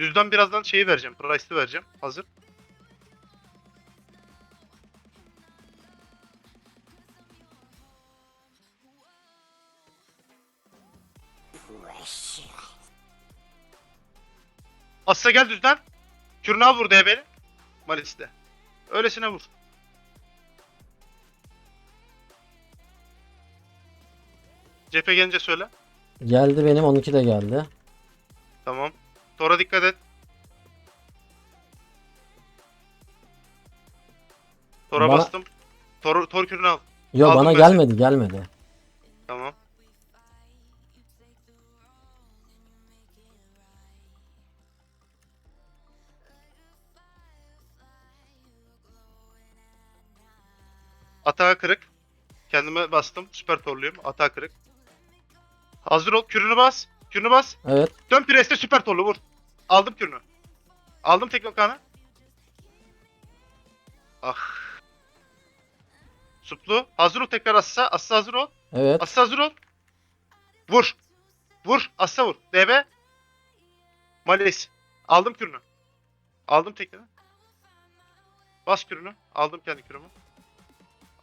Düzden birazdan şeyi vereceğim. Price'ı vereceğim. Hazır. Asla gel düzden. Kürünü al vur DB'li. Malis'te. Öylesine vur. Cephe gelince söyle. Geldi benim 12 de geldi. Tamam. Tora dikkat et. Tora Bana- bastım. Tor, tor kürünü al. Yo Aldım bana ben gelmedi gelmedi. Tamam. Atağa kırık. Kendime bastım. Süper torluyum. Atağa kırık. Hazır ol. Kürünü bas. Kürünü bas. Evet. Dön preste süper torlu vur. Aldım kürünü. Aldım teknokanı. Ah. Suplu. Hazır ol tekrar Assa. Assa hazır ol. Evet. Assa hazır ol. Vur. Vur. Assa vur. DB. Malis. Aldım kürünü. Aldım tekrar. Bas kürünü. Aldım kendi kürümü.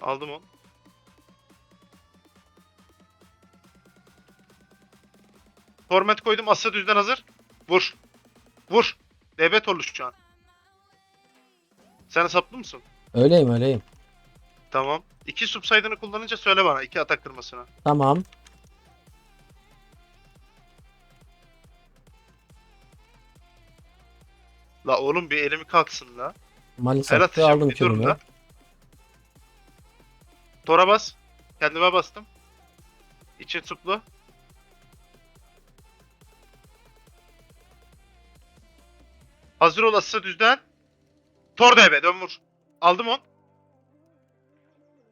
Aldım onu. Torment koydum. Assa düzden hazır. Vur. Vur. Şu an. Sen hesaplı mısın? Öyleyim öyleyim. Tamam. İki subside'ını kullanınca söyle bana. iki atak kırmasına. Tamam. La oğlum bir elimi kalksın la. Malis El atacağım aldım bir la. Tora bas. Kendime bastım. İçin suplu. Hazır olası düzden. Tor DB dön vur. Aldım on.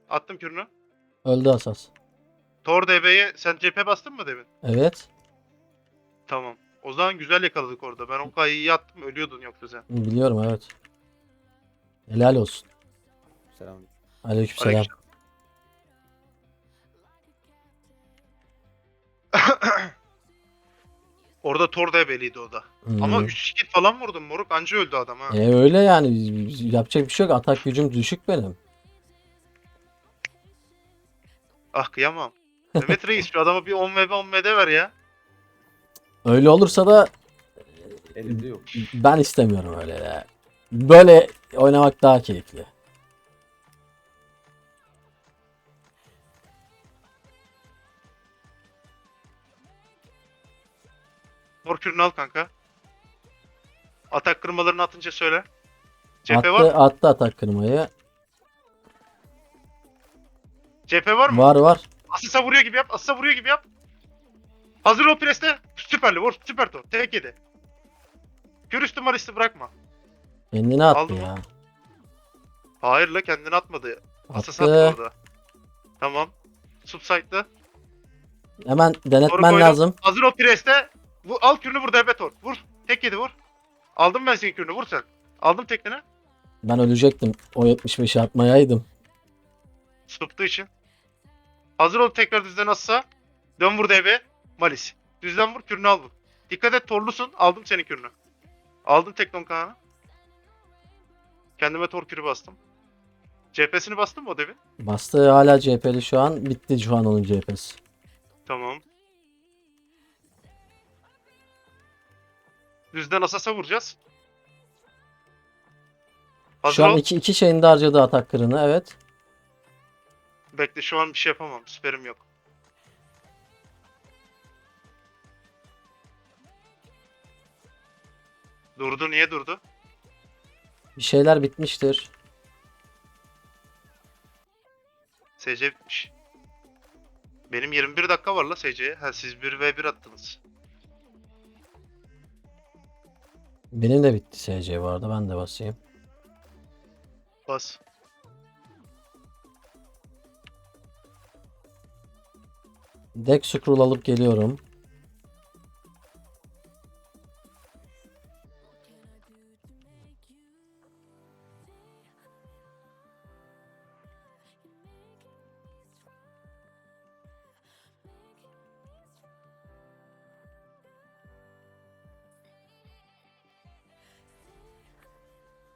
Attım kürünü. Öldü asas. Tor DB'ye sen cephe bastın mı demin? Evet. Tamam. O zaman güzel yakaladık orada. Ben o kadar iyi attım ölüyordun yoksa sen. Biliyorum evet. Helal olsun. Selamünaleyküm. Aleykümselam. Aleyküm. Orada Tor DB'liydi o da. Hmm. Ama 3 kit falan vurdum moruk anca öldü adam ha. E öyle yani yapacak bir şey yok. Atak gücüm düşük benim. Ah kıyamam. Mehmet Reis şu adama bir 10 VB 10 VD ver ya. Öyle olursa da Elimde yok. ben istemiyorum öyle ya. Böyle oynamak daha keyifli. Mor kürünü al kanka. Atak kırmalarını atınca söyle. Cephe Attı, var mı? attı atak kırmayı. Cephe var mı? Var var. Asisa vuruyor gibi yap. Asisa vuruyor gibi yap. Hazır ol preste. Süperli vur. Süper to. Tek yedi. Kür üstü maristi bırakma. Kendini attı Aldım ya. Hayır la kendini atmadı. Asas attı orada. Tamam. Subside'da. Hemen denetmen lazım. Hazır ol preste. Bu, al kürünü vur DB tor. Vur. Tek yedi vur. Aldım ben senin kürünü vur sen. Aldım teknini. Ben ölecektim. O 75'i atmayaydım. Tuttuğu için. Hazır ol tekrar düzden assa. Dön vur DB. Malis. Düzden vur kürünü al vur. Dikkat et torlusun. Aldım senin kürünü. Aldım teknon kanı. Kendime tor kürü bastım. CHP'sini bastın mı o devin? Bastı hala CHP'li şu an. Bitti şu an onun CHP'si. Tamam. Düzden asasa vuracağız. Hazır Şu an ol. iki, iki şeyini de harcadı atak kırını. Evet. Bekle şu an bir şey yapamam. Süperim yok. Durdu. Niye durdu? Bir şeyler bitmiştir. SC bitmiş. Benim 21 dakika var la SC'ye. Ha siz 1v1 attınız. Benim de bitti SC bu arada. Ben de basayım. Bas. Deck scroll alıp geliyorum.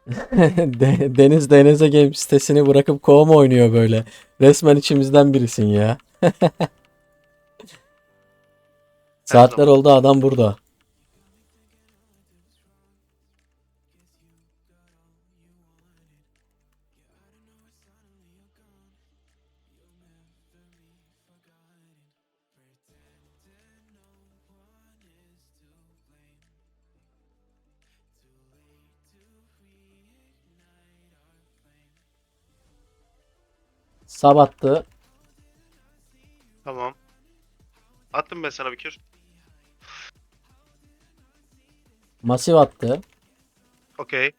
De- Deniz Denize Game sitesini bırakıp kova mu oynuyor böyle? Resmen içimizden birisin ya. Saatler oldu adam burada. Sabattı. Tamam. Attım ben sana bir kür. Masif attı. Okey.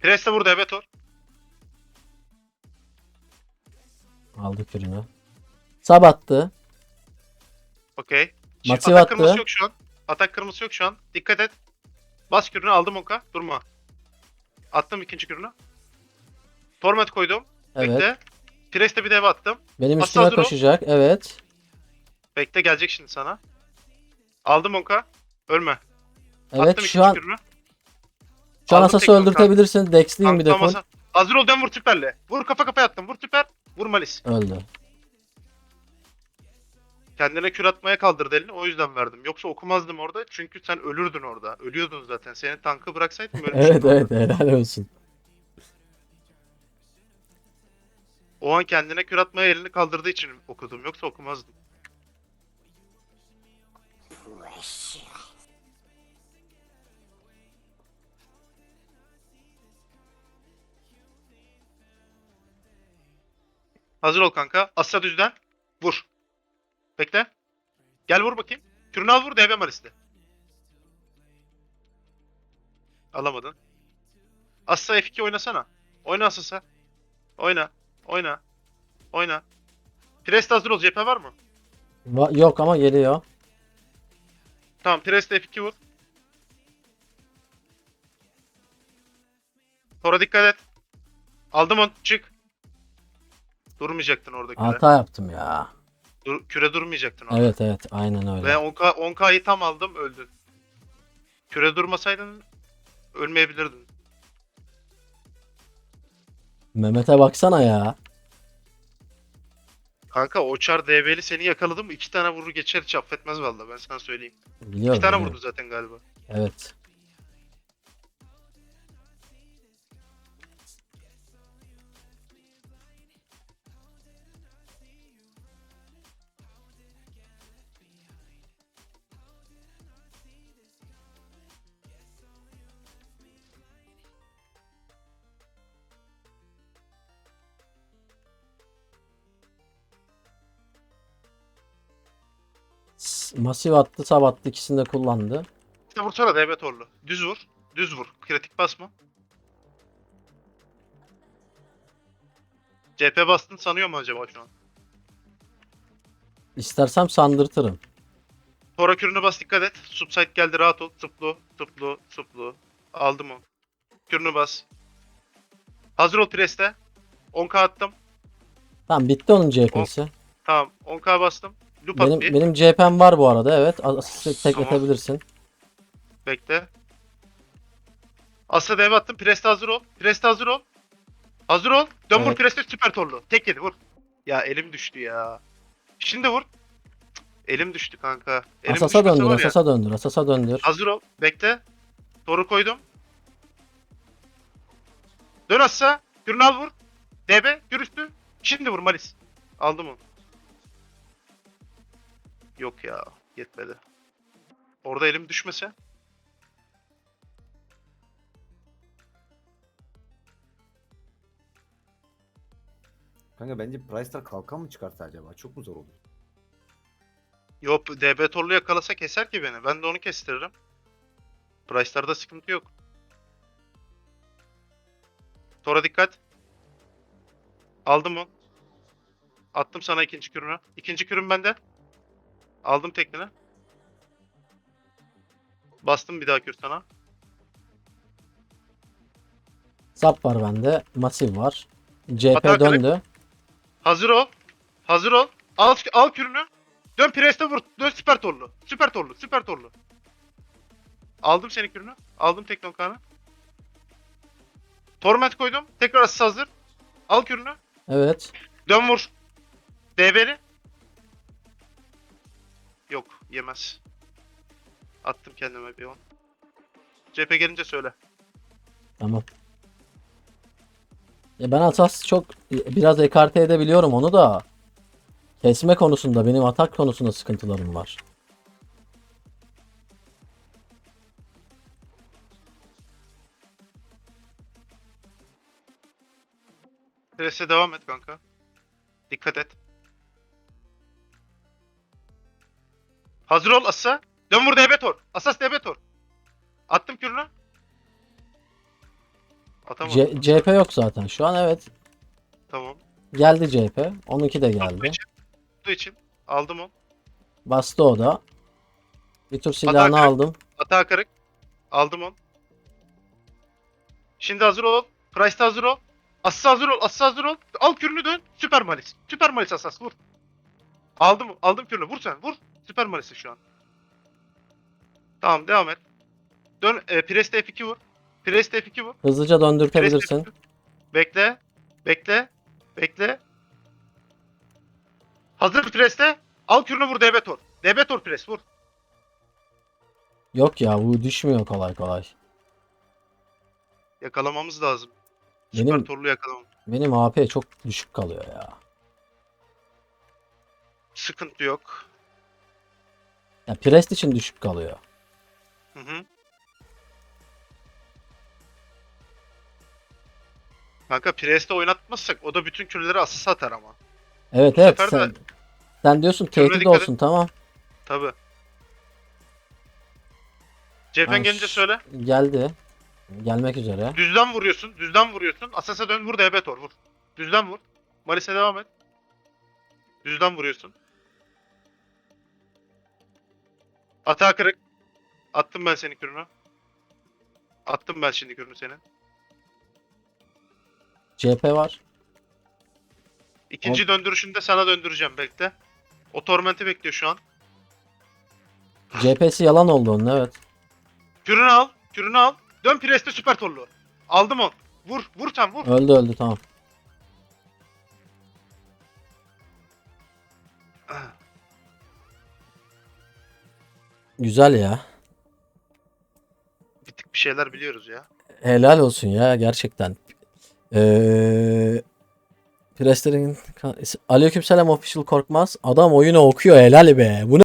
Pres de burada evet or. Aldı kürünü. Sabattı. Okey. Şimdi Massive Atak attı. kırmızısı yok şu an. Atak kırmızısı yok şu an. Dikkat et. Bas kürünü aldım oka. Durma. Attım ikinci kürünü. Torment koydum. Evet. Bekle. Pres'te bir dev attım. Benim Asla üstüme ol. koşacak. Evet. Bekle gelecek şimdi sana. Aldım oka. Ölme. Evet attım şu an kürünü. şu an Asas'ı öldürtebilirsin. Dex'liyim bir tamam. Hazır ol dön vur tüperle. Vur kafa kafaya attım. Vur tüper. Vur malis. Öldü. Kendine kür atmaya kaldırdı elini. O yüzden verdim. Yoksa okumazdım orada. Çünkü sen ölürdün orada. Ölüyordun zaten. Seni tankı bıraksaydım ölmüştün Evet orada. evet helal olsun. O an kendine kür atmaya elini kaldırdığı için okudum. Yoksa okumazdım. Hazır ol kanka. Asya düzden. Vur. Bekle. Gel vur bakayım. Kürünü al vur DB Maris'te. Alamadın. Asya F2 oynasana. Oyna Asya. Oyna. Oyna. Oyna. Prest hazır ol. Cephe var mı? Va- yok ama geliyor. Tamam. Prest F2 vur. Sonra dikkat et. Aldım onu. Çık. Durmayacaktın orada küre. Hata yaptım ya. Dur, küre durmayacaktın orada. Evet evet aynen öyle. Ve 10K, 10K'yı tam aldım öldün. Küre durmasaydın ölmeyebilirdin. Mehmet'e baksana ya. Kanka o çar DB'li seni yakaladı mı iki tane vurur geçer hiç affetmez valla ben sana söyleyeyim. Biliyorum. İki tane biliyorum. vurdu zaten galiba. Evet. Masif attı, sab attı. ikisini de kullandı. İşte vursana DB torlu. Düz vur. Düz vur. Kritik basma. CP bastın sanıyor mu acaba şu an? İstersem sandırtırım. Tora kürünü bas dikkat et. Subside geldi rahat ol. Tıplu, tıplu, tıplu. Aldım onu. Kürünü bas. Hazır ol preste. 10k attım. Tamam bitti onun CHP'si. Tamam 10k bastım. Loop at Benim bir. benim CHP'm var bu arada evet. Asist tek Tamam. atabilirsin. Bekle. Asla dev attım. Preste hazır ol. Preste hazır ol. Hazır ol. Dön vur Evet. preste süper torlu. Tek yedi vur. Ya elim düştü ya. Şimdi vur. Cık, Elim düştü kanka. Elim Asas'a düşmese döndür, var ya. Asas'a döndür, Asas'a döndür. Hazır ol. Bekle. Toru koydum. Dön Assa. Kürünü al vur. DB. Kür üstü. Şimdi vur Malis. Aldım onu. Yok ya. Yetmedi. Orada elim düşmese. Kanka bence Price'lar kalkan mı çıkarsa acaba? Çok mu zor olur? Yok DB Torlu yakalasa keser ki beni. Ben de onu kestiririm. Price'larda sıkıntı yok. Tora dikkat. Aldım onu. Attım sana ikinci kürünü. İkinci kürün bende. Aldım teknini. Bastım bir daha kür sana. Sap var bende, Masif var. Hata kırık. döndü. Hazır ol. Hazır ol. Al, al kürünü. Dön Priest'e vur. Dön süper torlu. Süper torlu. Süper torlu. Aldım senin kürünü. Aldım Teknokan'ı. Torment koydum. Tekrar asist hazır. Al kürünü. Evet. Dön vur. DB'li. Yok yemez. Attım kendime bir on. Cephe gelince söyle. Tamam. Ya ben Atas çok biraz ekarte edebiliyorum onu da. Kesme konusunda benim atak konusunda sıkıntılarım var. Presse devam et kanka. Dikkat et. Hazır ol Asa. Dön vur DB tor. Asas DB tor. Attım kürünü. Atamadım. C- CHP yok zaten. Şu an evet. Tamam. Geldi CHP. Onunki de geldi. Tuttuğu için. Aldım onu. Bastı o da. Bir tur silahını Atak- aldım. Hata kırık. Aldım onu. Şimdi hazır ol. Price'ta hazır ol. Asas hazır ol. Asas hazır ol. Al kürünü dön. Süper Malis. Süper Malis Asas vur. Aldım. Aldım kürünü. Vur sen. Vur. Süper Malis'i şu an. Tamam devam et. Dön. E, Preste F2 vur. Preste F2 vur. Hızlıca döndürtebilirsin. F2. Bekle. Bekle. Bekle. Hazır Preste. Al kürünü vur DB Tor. DB Tor Pres vur. Yok ya bu düşmüyor kolay kolay. Yakalamamız lazım. Süper Benim Torlu yakalamamız. benim AP çok düşük kalıyor ya. Sıkıntı yok. Ya Prest için düşük kalıyor. Hı hı. Kanka Priest'e oynatmazsak o da bütün kürleri asıs atar ama. Evet Bu evet sefer de- sen, sen diyorsun tehdit dikkat et. olsun tamam. Tabi. Cephen Ben gelince ş- söyle. Geldi. Gelmek üzere. Düzden vuruyorsun. Düzden vuruyorsun. Asas'a dön vur DB tor vur. Düzden vur. Malis'e devam et. Düzden vuruyorsun. Atağa kırık. Attım ben senin kürünü. Attım ben şimdi kürünü senin. CHP var. İkinci döndürüşünde sana döndüreceğim bekle. O tormenti bekliyor şu an. CHP'si yalan oldu onun evet. Kürünü al. Kürünü al. Dön Priest'e süper torlu. Aldım on. Vur. Vur sen vur. Öldü öldü tamam. Güzel ya. Bir tık bir şeyler biliyoruz ya. Helal olsun ya gerçekten. Ee, Prestlerin Aleykümselam official korkmaz. Adam oyunu okuyor helal be. Bu?